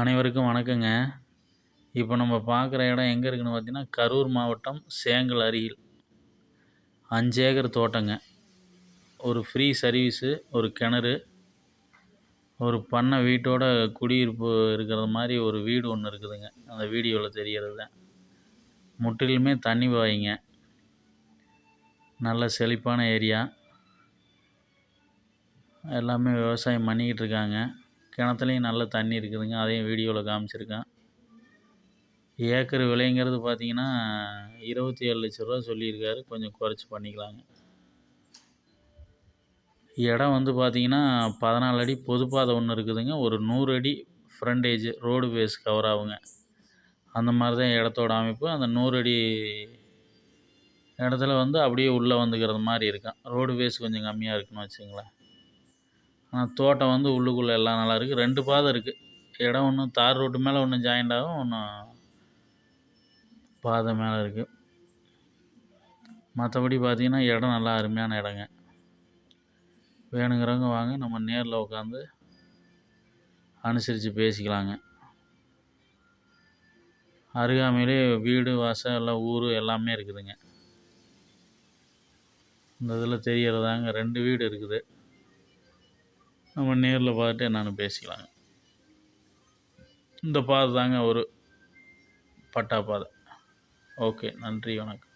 அனைவருக்கும் வணக்கங்க. இப்போ நம்ம பார்க்குற இடம் எங்கே இருக்குன்னு பார்த்தீங்கன்னா கரூர் மாவட்டம் சேங்கல் அருகில். அஞ்சு ஏக்கர் தோட்டங்க. ஒரு ஃப்ரீ சர்வீஸு ஒரு கிணறு ஒரு பண்ணை வீட்டோட குடியிருப்பு இருக்கிறது மாதிரி ஒரு வீடு ஒன்று இருக்குதுங்க. அந்த வீடியோவில் தெரிகிறது தான் முற்றிலுமே தண்ணி பாய்ங்க. நல்ல செழிப்பான ஏரியா. எல்லாமே விவசாயம் பண்ணிக்கிட்டு இருக்காங்க. கிணத்துலையும் நல்ல தண்ணி இருக்குதுங்க. அதையும் வீடியோவில் காமிச்சிருக்கேன். ஏக்கர் விலைங்கிறது பார்த்தீங்கன்னா இருபத்தி ஏழு லட்ச ரூபா சொல்லியிருக்காரு. கொஞ்சம் குறைச்சி பண்ணிக்கலாங்க. இடம் வந்து பார்த்தீங்கன்னா பதினாலு அடி பொதுப்பாதை ஒன்று இருக்குதுங்க. ஒரு நூறு அடி ஃப்ரண்டேஜ் ரோடு பேஸ் கவர் ஆகுங்க. அந்த மாதிரி தான் இடத்தோட அமைப்பு. அந்த நூறு அடி இடத்துல வந்து அப்படியே உள்ளே வந்துக்கிறது மாதிரி இருக்கும். ரோடு பேஸ் கொஞ்சம் கம்மியாக இருக்குன்னு வச்சுங்களேன். ஆனால் தோட்டம் வந்து உள்ளுக்குள்ளே எல்லாம் நல்லா இருக்குது ரெண்டு பாதை இருக்குது இடம் ஒன்று தார் ரோட்டு மேலே ஒன்று ஜாயிண்ட் ஆகும் ஒன்று பாதை மேலே இருக்குது மற்றபடி பார்த்தீங்கன்னா இடம் நல்லா அருமையான இடங்க. வேணுங்கிறவங்க வாங்க. நம்ம நேரில் உட்காந்து அனுசரித்து பேசிக்கலாங்க. அருகாமையிலே வீடு வாசல் எல்லாம் ஊர் எல்லாமே இருக்குதுங்க. இந்த இதில் தெரியறதாங்க. ரெண்டு வீடு இருக்குது. நம்ம நேரில் பார்த்துட்டு என்னென்னு பேசிக்கலாங்க. இந்த பாதை தாங்க ஒரு பட்டா பாதை. ஓகே நன்றி வணக்கம்.